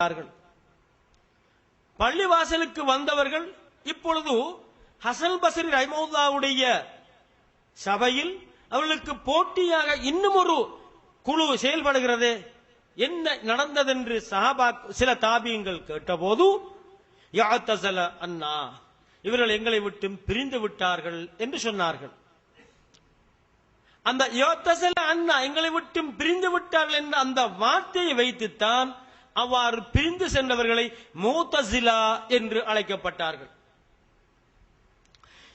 கொண்டார்கள் பள்ளிவாசலுக்கு வந்தவர்கள் இப்பொழுது ஹசன் பசரி ரஹ்மவுல்லாவுடைய சபையில் அவர்களுக்கு போட்டியாக இன்னும் ஒரு குழு செயல்படுகிறது. என்ன நடந்ததென்று சஹாபா சில தாபியங்கள் கேட்டபோது யாத்தசல அண்ணா இவர்கள் எங்களை விட்டு பிரிந்து விட்டார்கள் என்று சொன்னார்கள். அந்த யோத்தசல அண்ணா எங்களை விட்டு பிரிந்து விட்டார்கள் என்ற அந்த வார்த்தையை வைத்துத்தான் அவ்வாறு பிரிந்து சென்றவர்களை மூத்தசிலா என்று அழைக்கப்பட்டார்கள்.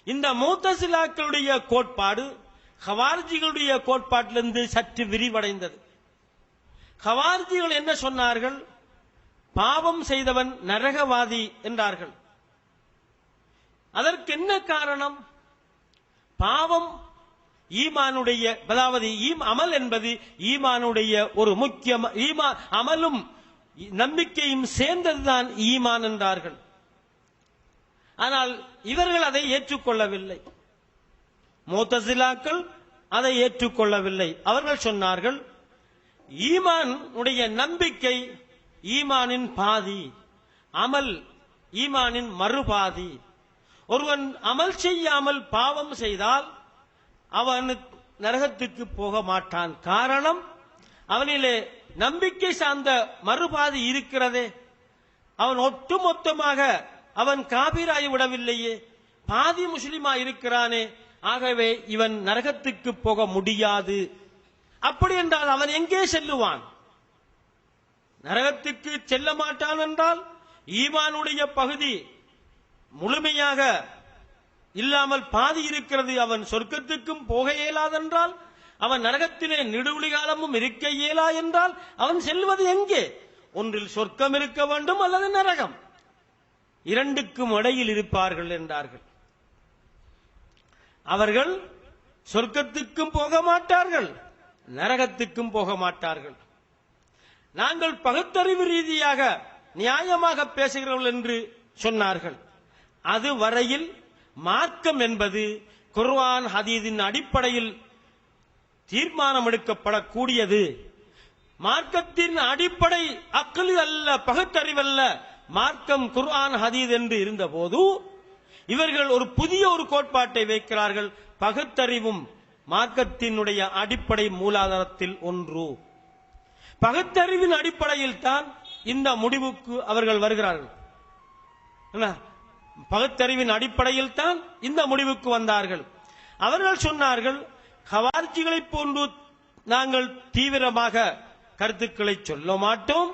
இந்த மூத்தசிலாக்களுடைய கோட்பாடு ஹவார்ஜிகளுடைய கோட்பாட்டிலிருந்து சற்று விரிவடைந்தது. ஹவார்ஜிகள் என்ன சொன்னார்கள்? பாவம் செய்தவன் நரகவாதி என்றார்கள். அதற்கு என்ன காரணம்? பாவம் ஈமானுடைய அதாவது ஈம் அமல் என்பது ஈமானுடைய ஒரு முக்கிய ஈமா அமலும் நம்பிக்கையும் சேர்ந்ததுதான் ஈமான் என்றார்கள். ஆனால் இவர்கள் அதை ஏற்றுக்கொள்ளவில்லை. மூத்தசிலாக்கள் அதை ஏற்றுக்கொள்ளவில்லை. அவர்கள் சொன்னார்கள் ஈமான் உடைய நம்பிக்கை ஈமானின் பாதி அமல் ஈமானின் மறுபாதி. ஒருவன் அமல் செய்யாமல் பாவம் செய்தால் அவன் நரகத்துக்கு போக மாட்டான். காரணம் அவனிலே நம்பிக்கை சார்ந்த மறுபாதி இருக்கிறதே. அவன் ஒட்டுமொத்தமாக அவன் காபீராகி விடவில்லையே. பாதி முஸ்லிமா இருக்கிறானே. ஆகவே இவன் நரகத்துக்கு போக முடியாது. அப்படி என்றால் அவன் எங்கே செல்லுவான்? நரகத்துக்கு செல்ல மாட்டான் என்றால் ஈமானுடைய பகுதி முழுமையாக இல்லாமல் பாதி இருக்கிறது. அவன் சொர்க்கத்துக்கும் போக இயலாதென்றால் அவன் நரகத்திலே நெடுவழி காலமும் இருக்க இயலா என்றால் அவன் செல்வது எங்கே? ஒன்றில் சொர்க்கம் இருக்க வேண்டும் அல்லது நரகம்? இரண்டுக்கும் இடையில் இருப்பார்கள் என்றார்கள். அவர்கள் சொர்க்கத்துக்கும் போக மாட்டார்கள் நரகத்துக்கும் போக மாட்டார்கள். நாங்கள் பகுத்தறிவு ரீதியாக நியாயமாக பேசுகிறவர்கள் என்று சொன்னார்கள். அது வரையில் மார்க்கம் என்பது குர்ஆன் ஹதீதின் அடிப்படையில் தீர்மானம் எடுக்கப்படக்கூடியது மார்க்கத்தின் அடிப்படை அக்கலு அல்ல பகுத்தறிவல்ல மார்க்கம் குர்ஆன் ஹதீத் என்று இருந்தபோது இவர்கள் ஒரு புதிய ஒரு கோட்பாட்டை வைக்கிறார்கள். பகுத்தறிவும் மார்க்கத்தினுடைய அடிப்படை மூலாதாரத்தில் ஒன்று. பகுத்தறிவின் அடிப்படையில் தான் இந்த முடிவுக்கு அவர்கள் வருகிறார்கள். என்ன? பகுத்தறிவின் அடிப்படையில் தான் இந்த முடிவுக்கு வந்தார்கள். அவர்கள் சொன்னார்கள் ஹவார்ஜிகளைப் போன்று நாங்கள் தீவிரமாக கருத்துக்களை சொல்ல மாட்டோம்.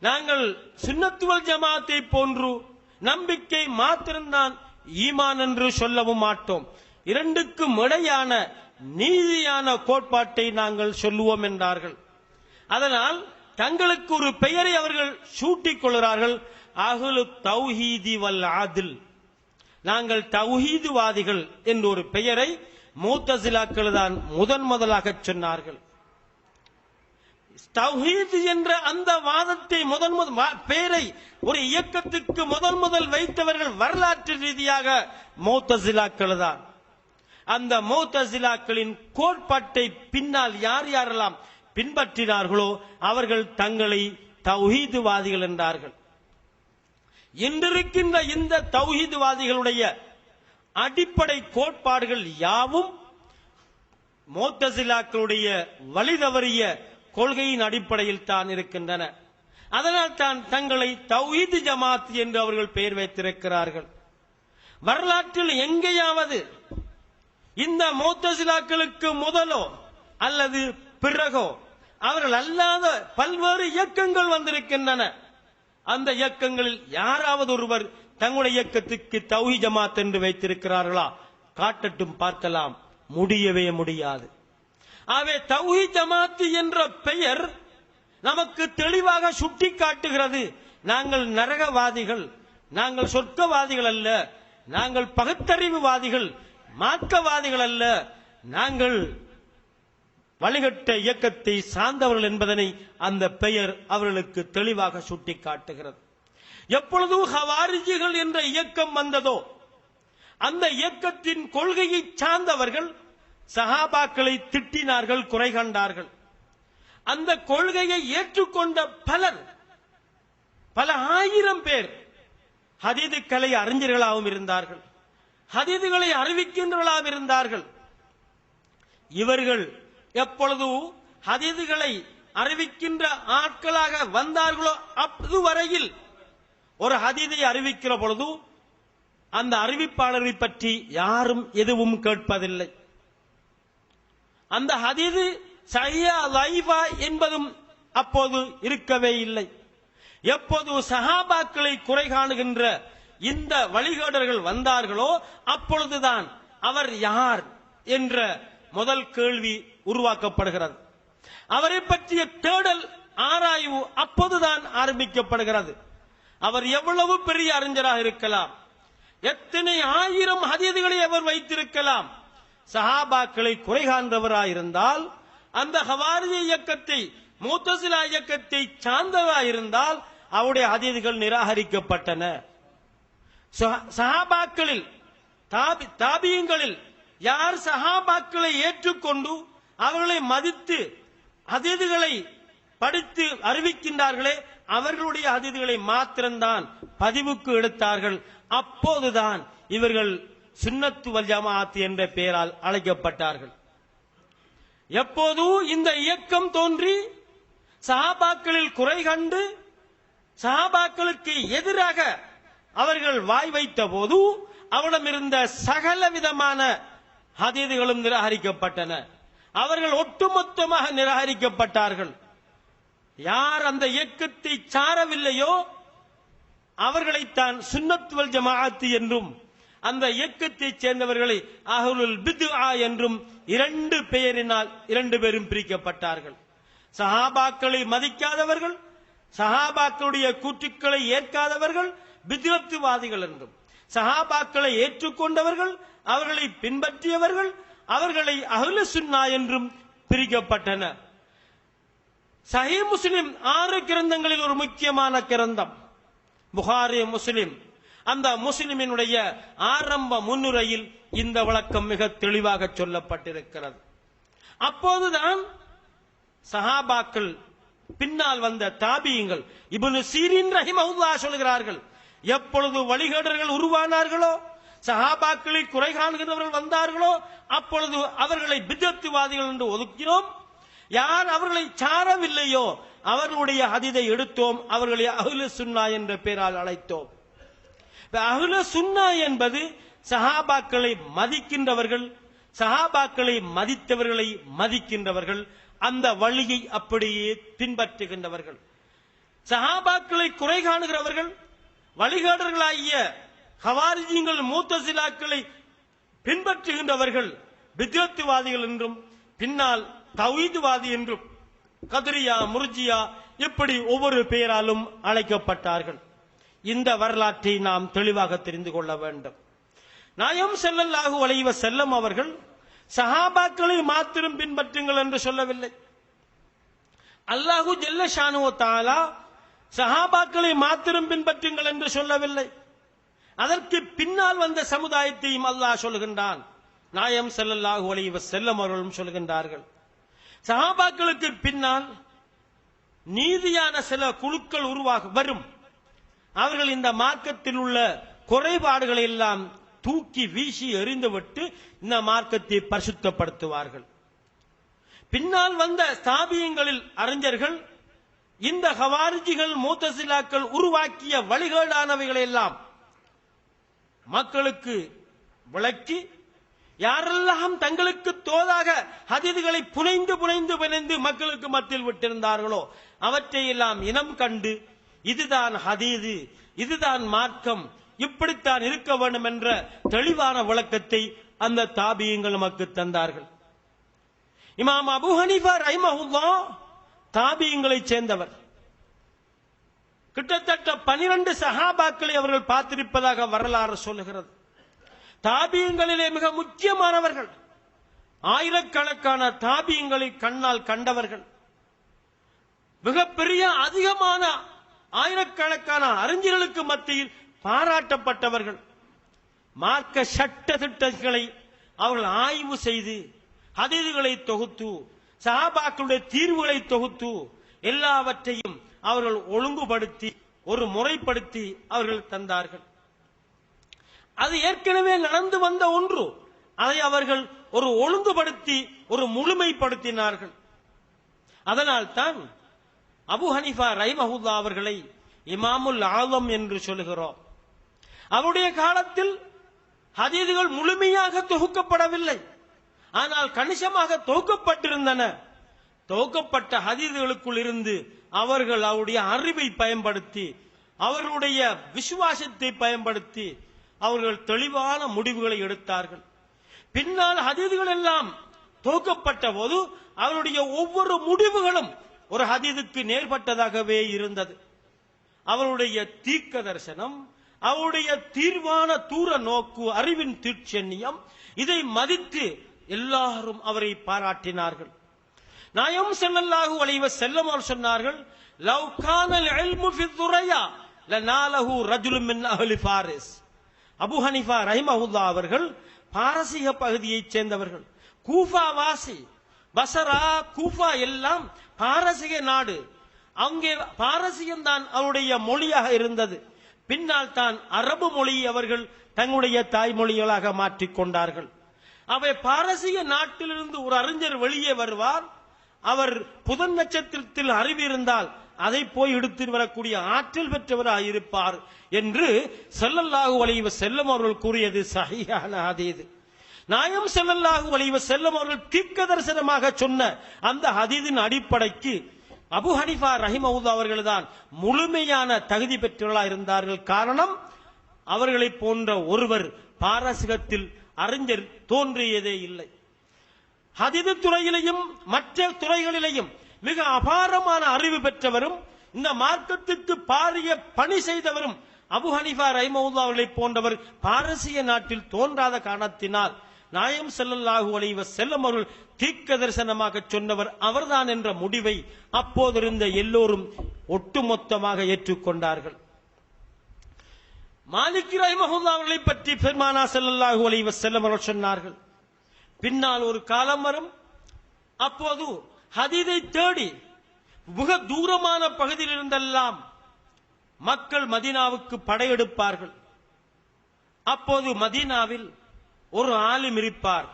நாங்கள் சுண்ணத்துவல் ஜமாத்தை போன்று நம்பிக்கை மாத்திரம்தான் ஈமான் என்று சொல்லவும் மாட்டோம். இரண்டுக்கும் இடையான நீதியான கோட்பாட்டை நாங்கள் சொல்லுவோம் என்றார்கள். அதனால் தங்களுக்கு ஒரு பெயரை அவர்கள் சூட்டிக் கொள்கிறார்கள். அகுலு தௌஹீதி வல் ஆதில். நாங்கள் தௌஹீதுவாதிகள் என்ற ஒரு பெயரை மூத்தசிலாக்கள் தான் முதன் முதலாக சொன்னார்கள். தௌஹீத் என்ற அந்த வாதத்தை முதன் முதல் பேரை பெயரை ஒரு இயக்கத்திற்கு முதன் முதல் வைத்தவர்கள் வரலாற்று ரீதியாக மூத்தசிலாக்கள் தான் அந்த மௌத்தசிலாக்களின் கோட்பாட்டை பின்னால் யார் யாரெல்லாம் பின்பற்றினார்களோ அவர்கள் தங்களை தௌஹீதுவாதிகள் என்றார்கள். இன்றிருக்கின்ற இந்த தௌஹீதுவாதிகளுடைய அடிப்படை கோட்பாடுகள் யாவும் மோத்தசிலாக்களுடைய வழி தவறிய கொள்கையின் அடிப்படையில் தான் இருக்கின்றன. அதனால் தான் தங்களை தௌஹீத் ஜமாத் என்று அவர்கள் பெயர் வைத்திருக்கிறார்கள். வரலாற்றில் எங்கேயாவது இந்த மோத்தசிலாக்களுக்கு முதலோ அல்லது பிறகோ அவர்கள் அல்லாத பல்வேறு இயக்கங்கள் வந்திருக்கின்றன. அந்த இயக்கங்களில் யாராவது ஒருவர் தங்களுடைய இயக்கத்துக்கு தௌஹி ஜமாத் என்று வைத்திருக்கிறார்களா? காட்டட்டும் பார்க்கலாம். முடியவே முடியாது. ஆகவே தௌஹி ஜமாத் என்ற பெயர் நமக்கு தெளிவாக சுட்டி காட்டுகிறது நாங்கள் நரகவாதிகள். நாங்கள் சொர்க்கவாதிகள் அல்ல. நாங்கள் பகுத்தறிவுவாதிகள். மார்க்கவாதிகள் அல்ல. நாங்கள் வழிகட்ட இயக்கத்தை சார்ந்தவர்கள் என்பதனை அந்த பெயர் அவர்களுக்கு தெளிவாக சுட்டி காட்டுகிறது எப்பொழுது ஹவாரிஜிகள் என்ற இயக்கம் வந்ததோ அந்த இயக்கத்தின் கொள்கையை சார்ந்தவர்கள் சஹாபாக்களை திட்டினார்கள் குறை கண்டார்கள். அந்த கொள்கையை ஏற்றுக்கொண்ட பலர் பல ஆயிரம் பேர் ஹதீது கலை அறிஞர்களாகவும் இருந்தார்கள். ஹதீதுகளை அறிவிக்கின்றவர்களாகவும் இருந்தார்கள். இவர்கள் எப்பொழுது ஹதீதுகளை அறிவிக்கின்ற ஆட்களாக வந்தார்களோ அதுவரையில் ஒரு ஹதீதை அறிவிக்கிற பொழுது அந்த அறிவிப்பாளரை பற்றி யாரும் எதுவும் கேட்பதில்லை. அந்த ஹதீது சையா லைவா என்பதும் அப்போது இருக்கவே இல்லை. எப்போது சஹாபாக்களை குறை காணுகின்ற இந்த வழிகாடர்கள் வந்தார்களோ அப்பொழுதுதான் அவர் யார் என்ற முதல் கேள்வி உருவாக்கப்படுகிறது. அவரை பற்றிய தேடல் ஆராய்வு அப்போதுதான் ஆரம்பிக்கப்படுகிறது. அவர் எவ்வளவு பெரிய அறிஞராக இருக்கலாம்? எத்தனை ஆயிரம் ஹதீதுகளை அவர் வைத்திருக்கலாம்? சஹாபாக்களை குறை காண்பவராயிருந்தால் அந்த ஹவாரிய இயக்கத்தை மூத்தசிலா இயக்கத்தை சார்ந்தவராயிருந்தால் அவருடைய ஹதீதுகள் நிராகரிக்கப்பட்டன. சஹா- சஹாபாக்களில் தாபி தாபியங்களில் யார் சஹாபாக்களை ஏற்றுக்கொண்டு அவர்களை மதித்து ஹதீதுகளை படித்து அறிவிக்கின்றார்களே அவர்களுடைய அதிதிகளை மாத்திரம்தான் பதிவுக்கு எடுத்தார்கள். அப்போதுதான் இவர்கள் சுன்னத்து வல் ஜமாஅத் என்ற பெயரால் அழைக்கப்பட்டார்கள். எப்போது இந்த இயக்கம் தோன்றி சஹாபாக்களில் குறை கண்டு சஹாபாக்களுக்கு எதிராக அவர்கள் வாய் வைத்த போது அவரிடமிருந்த சகல விதமான ஹதீதுகளும் நிராகரிக்கப்பட்டன. அவர்கள் ஒட்டுமொத்தமாக நிராகரிக்கப்பட்டார்கள். யார் அந்த இயக்கத்தை சாரவில்லையோ அவர்களைத்தான் சுன்னத்துவல் ஜமாஅத்து என்றும் அந்த இயக்கத்தைச் சேர்ந்தவர்களை அஹுல் பிது ஆ என்றும் இரண்டு பெயரினால் இரண்டு பேரும் பிரிக்கப்பட்டார்கள். சஹாபாக்களை மதிக்காதவர்கள் சஹாபாக்களுடைய கூற்றுக்களை ஏற்காதவர்கள் பித்வத்துவாதிகள் என்றும். சஹாபாக்களை ஏற்றுக்கொண்டவர்கள் அவர்களை பின்பற்றியவர்கள் அவர்களை அகல சுன்னா என்றும் பிரிக்கப்பட்டனர் சஹி முஸ்லிம் ஆறு கிரந்தங்களில் ஒரு முக்கியமான கிரந்தம் புகாரி முஸ்லிம் அந்த முஸ்லிமினுடைய ஆரம்ப முன்னுரையில் இந்த விளக்கம் மிக தெளிவாக சொல்லப்பட்டிருக்கிறது அப்போதுதான் சஹாபாக்கள் பின்னால் வந்த தாபியங்கள் இபுனு சீரின் ரஹிமஹுல்லா சொல்கிறார்கள் எப்பொழுது வழிகேடர்கள் உருவானார்களோ சஹாபாக்களில் குறை காண்கிறவர்கள் வந்தார்களோ அப்பொழுது அவர்களை பித்தத்துவாதிகள் என்று ஒதுக்கினோம் யார் அவர்களை சாரவில்லையோ அவர்களுடைய ஹதிதை எடுத்தோம் அவர்களை அகுல சுன்னா என்ற பெயரால் அழைத்தோம். அகுல சுன்னா என்பது சஹாபாக்களை மதிக்கின்றவர்கள் சஹாபாக்களை மதித்தவர்களை மதிக்கின்றவர்கள் அந்த வழியை அப்படியே பின்பற்றுகின்றவர்கள். சஹாபாக்களை குறை காணுகிறவர்கள் வழிகாடர்களாகிய ஹவாரிஜிங்கள் மூத்த சிலாக்களை பின்பற்றுகின்றவர்கள் பித்யத்துவாதிகள் என்றும் பின்னால் தவீதுவாதி என்றும் கதிரியா முர்ஜியா இப்படி ஒவ்வொரு பெயராலும் அழைக்கப்பட்டார்கள். இந்த வரலாற்றை நாம் தெளிவாக தெரிந்து கொள்ள வேண்டும். நாயம் செல்லல்லாஹு வளைவ செல்லம் அவர்கள் சஹாபாக்களை மாத்திரம் பின்பற்றுங்கள் என்று சொல்லவில்லை. அல்லாஹு ஜெல்ல ஷானுவோ தாலா சஹாபாக்களை மாத்திரம் பின்பற்றுங்கள் என்று சொல்லவில்லை. அதற்கு பின்னால் வந்த சமுதாயத்தையும் அல்லாஹ் சொல்கின்றான். நாயம் செல்லல்லாஹு அலைஹி செல்லம் அவர்களும் சொல்கின்றார்கள். சஹாபாக்களுக்கு பின்னால் நீதியான சில குழுக்கள் உருவாக வரும். அவர்கள் இந்த மார்க்கத்தில் உள்ள குறைபாடுகளை எல்லாம் தூக்கி வீசி எறிந்துவிட்டு இந்த மார்க்கத்தை பரிசுத்தப்படுத்துவார்கள். பின்னால் வந்த ஸ்தாபியங்களில் அறிஞர்கள் இந்த ஹவாரிஜிகள் மூத்தசிலாக்கள் உருவாக்கிய வழிகேடானவைகளை எல்லாம் மக்களுக்கு விளக்கி யாரெல்லாம் தங்களுக்கு தோதாக ஹதீதுகளை புனைந்து புனைந்து புனைந்து மக்களுக்கு மத்தியில் விட்டிருந்தார்களோ அவற்றை எல்லாம் இனம் கண்டு இதுதான் ஹதீது இதுதான் மார்க்கம் இப்படித்தான் இருக்க வேண்டும் என்ற தெளிவான விளக்கத்தை அந்த தாபியங்கள் நமக்கு தந்தார்கள். இமாம் அபு ஹனிஃபா ரஹிமஹுல்லா தாபியங்களை சேர்ந்தவர். கிட்டத்தட்ட பனிரெண்டு சஹாபாக்களை அவர்கள் பார்த்திருப்பதாக வரலாறு சொல்லுகிறது. தாபியங்களிலே மிக முக்கியமானவர்கள். ஆயிரக்கணக்கான தாபியங்களை கண்ணால் கண்டவர்கள். மிகப்பெரிய அதிகமான ஆயிரக்கணக்கான அறிஞர்களுக்கு மத்தியில் பாராட்டப்பட்டவர்கள். மார்க்க சட்ட திட்டங்களை அவர்கள் ஆய்வு செய்து ஹதீதுகளை தொகுத்து சஹாபாக்களுடைய தீர்வுகளை தொகுத்து எல்லாவற்றையும் அவர்கள் ஒழுங்குபடுத்தி ஒரு முறைப்படுத்தி அவர்கள் தந்தார்கள். அது ஏற்கனவே நடந்து வந்த ஒன்று. அதை அவர்கள் ஒரு ஒழுங்குபடுத்தி ஒரு முழுமைப்படுத்தினார்கள். அதனால் தான் அபு ஹனிஃபா ரைமஹுல்லா அவர்களை இமாமுல் ஆலம் என்று சொல்கிறோம் அவருடைய காலத்தில் ஹதீதுகள் முழுமையாக தொகுக்கப்படவில்லை. ஆனால் கணிசமாக தொகுக்கப்பட்டிருந்தன. தொகுக்கப்பட்ட ஹதீதுகளுக்குள் இருந்து அவர்கள் அவருடைய அறிவை பயன்படுத்தி அவர்களுடைய விசுவாசத்தை பயன்படுத்தி அவர்கள் தெளிவான முடிவுகளை எடுத்தார்கள். பின்னால் ஹதீதுகள் எல்லாம் தொகுக்கப்பட்ட போது அவருடைய ஒவ்வொரு முடிவுகளும் ஒரு ஹதீதுக்கு நேர்பட்டதாகவே இருந்தது. அவருடைய தீர்க்க தரிசனம் அவருடைய தீர்வான தூர நோக்கு அறிவின் தீட்சண்யம் இதை மதித்து எல்லாரும் அவரை பாராட்டினார்கள். நாயம் ஸல்லல்லாஹு அலைஹி வஸல்லம் அவர் சொன்னார்கள் லவ் கானல் இல்மு ஃபி துரையா லநாலஹு ரஜுலுமின் அஹ்லி ஃபாரிஸ். அபு ஹனிஃபா ரஹிமஹுல்லா அவர்கள் பாரசீக பகுதியைச் சேர்ந்தவர்கள். கூஃபா வாசி பசரா கூஃபா எல்லாம் பாரசீக நாடு. அங்கே பாரசீகம் தான் அவருடைய மொழியாக இருந்தது. பின்னால் தான் அரபு மொழி அவர்கள் தங்களுடைய தாய்மொழிகளாக மாற்றிக்கொண்டார்கள் அவை பாரசீக நாட்டிலிருந்து ஒரு அறிஞர் வெளியே வருவார். அவர் புதன் நட்சத்திரத்தில் அறிவிருந்தால் இருந்தால் அதை போய் எடுத்து வரக்கூடிய ஆற்றல் பெற்றவராக இருப்பார் என்று செல்லல்லாகு அலைஹி செல்லும் அவர்கள் கூறியது சகியான அதீது நாயம் செல்லல்லாஹு அலைஹி செல்லும் அவர்கள் தீர்க்க தரிசனமாக சொன்ன அந்த ஹதீதின் அடிப்படைக்கு அபு ஹனிஃபா ரஹிமவுல்லா அவர்கள் தான் முழுமையான தகுதி பெற்றவர்களாக இருந்தார்கள். காரணம் அவர்களை போன்ற ஒருவர் பாரசீகத்தில் அறிஞர் தோன்றியதே இல்லை. ஹதிது துறையிலையும் மற்ற துறைகளிலேயும் மிக அபாரமான அறிவு பெற்றவரும் இந்த மார்க்கத்துக்கு பாரிய பணி செய்தவரும் அபு ஹனிஃபா ரைமவுல்லா அவர்களை போன்றவர் பாரசீக நாட்டில் தோன்றாத காரணத்தினால் நாயம் செல்லல்லாஹு அலைவ செல்லும் அவர்கள் தீக்க தரிசனமாக சொன்னவர் அவர்தான் என்ற முடிவை அப்போதிருந்த எல்லோரும் ஒட்டுமொத்தமாக ஏற்றுக்கொண்டார்கள். மாலிக் ரஹிமஹுல்லா அவர்களை பற்றி பெருமானா செல்லல்லாஹு அலைவ வஸல்லம் அவர்கள் சொன்னார்கள். பின்னால் ஒரு காலம் வரும் அப்போது ஹதீதை தேடி மிக தூரமான பகுதியில் இருந்தெல்லாம் மக்கள் மதீனாவுக்கு படையெடுப்பார்கள். அப்போது மதீனாவில் ஒரு ஆலிம் இருப்பார்.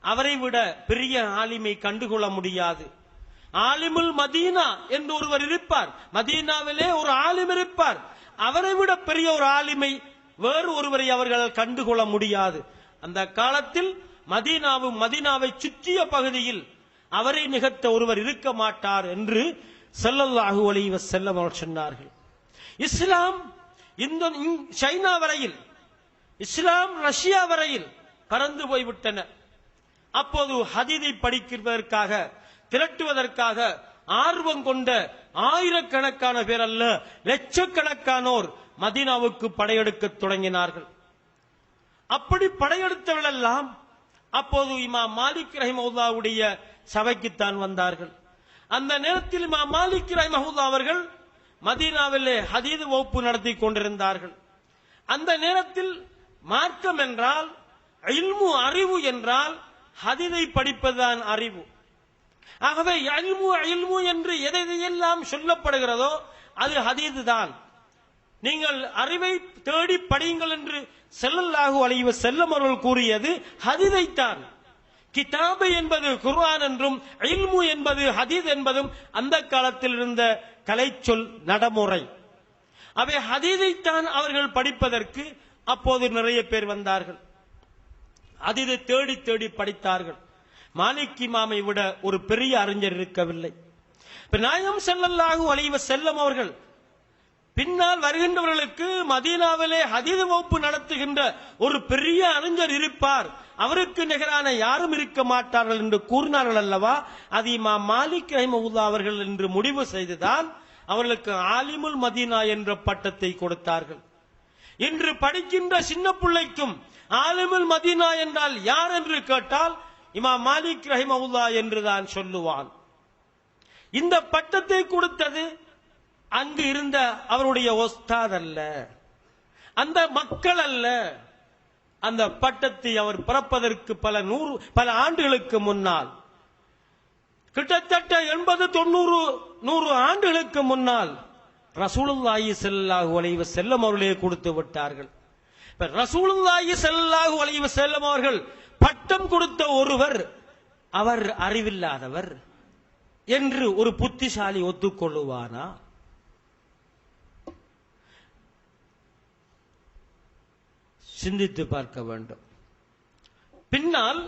அவரை விட பெரிய ஆலிமை கண்டுகொள்ள முடியாது. ஆலிமுல் மதீனா என்று ஒருவர் இருப்பார். மதீனாவிலே ஒரு ஆலிம் இருப்பார். அவரை விட பெரிய ஒரு ஆலிமை வேறு ஒருவரை அவர்கள் கண்டுகொள்ள முடியாது. அந்த காலத்தில் மதீனாவும் மதீனாவை சுற்றிய பகுதியில் அவரை நிகழ்த்த ஒருவர் இருக்க மாட்டார் என்று ஸல்லல்லாஹு அலைஹி செல்ல அவர்கள் சொன்னார்கள். இஸ்லாம் இந்த இங்- சைனா வரையில் இஸ்லாம் ரஷ்யா வரையில் பறந்து போய்விட்டன. அப்போது ஹதீதை படிக்கிறதற்காக திரட்டுவதற்காக ஆர்வம் கொண்ட ஆயிரக்கணக்கான பேர் அல்ல லட்சக்கணக்கானோர் மதீனாவுக்கு படையெடுக்க தொடங்கினார்கள். அப்படி படையெடுத்தவர்கள் எல்லாம் அப்போது இமா மாலிக் ரஹிமவுல்லாவுடைய சபைக்குத்தான் வந்தார்கள். அந்த நேரத்தில் இமா மாலிக் ரஹிமஹுல்லா அவர்கள் மதீனாவிலே ஹதீது வகுப்பு நடத்தி கொண்டிருந்தார்கள். அந்த நேரத்தில் மார்க்கம் என்றால் இல்மு அறிவு என்றால் ஹதீதை படிப்பதுதான் அறிவு. ஆகவே இல்மு இல்மு என்று எதை எல்லாம் சொல்லப்படுகிறதோ அது ஹதீது தான் நீங்கள் அறிவை தேடி படியுங்கள் என்று ஸல்லல்லாஹு அலைஹி செல்லம் அவர்கள் கூறியது ஹதிதைத்தான். கிதாபு என்பது குர்ஆன் என்றும் இல்மு என்பது ஹதீத் என்பதும் அந்த காலத்தில் இருந்த கலைச்சொல் நடைமுறை. அவை ஹதீதைத்தான் அவர்கள் படிப்பதற்கு அப்போது நிறைய பேர் வந்தார்கள். அதிதை தேடி தேடி படித்தார்கள். மாலிக் இமாமை விட ஒரு பெரிய அறிஞர் இருக்கவில்லை. நாயம் ஸல்லல்லாஹு அலைஹி செல்லம் அவர்கள் பின்னால் வருகின்றவர்களுக்கு மதீனாவிலே ஹதீது வகுப்பு நடத்துகின்ற ஒரு பெரிய அறிஞர் இருப்பார். அவருக்கு நிகரான யாரும் இருக்க மாட்டார்கள் என்று கூறினார்கள் அல்லவா? அது இமா மாலிக் ரஹிமவுல்லா அவர்கள் என்று முடிவு செய்துதான் அவர்களுக்கு ஆலிமுல் மதீனா என்ற பட்டத்தை கொடுத்தார்கள். இன்று படிக்கின்ற சின்ன பிள்ளைக்கும் ஆலிமுல் மதீனா என்றால் யார் என்று கேட்டால் இமா மாலிக் ரஹிமவுல்லா என்று தான் சொல்லுவான். இந்த பட்டத்தை கொடுத்தது அங்கு இருந்த அவருடைய ஒஸ்தாத் அல்ல அந்த மக்கள் அல்ல அந்த பட்டத்தை அவர் பிறப்பதற்கு பல நூறு பல ஆண்டுகளுக்கு முன்னால் கிட்டத்தட்ட எண்பது தொண்ணூறு நூறு ஆண்டுகளுக்கு முன்னால் ரசூலுல்லாஹி ஸல்லல்லாஹு அலைஹி வஸல்லம் அவர்களே கொடுத்து விட்டார்கள். இப்ப ரசூலுல்லாஹி ஸல்லல்லாஹு அலைஹி வஸல்லம் அவர்கள் பட்டம் கொடுத்த ஒருவர் அவர் அறிவில்லாதவர் என்று ஒரு புத்திசாலி ஒத்துக்கொள்ளுவானா? சிந்தித்து பார்க்க வேண்டும். பின்னால்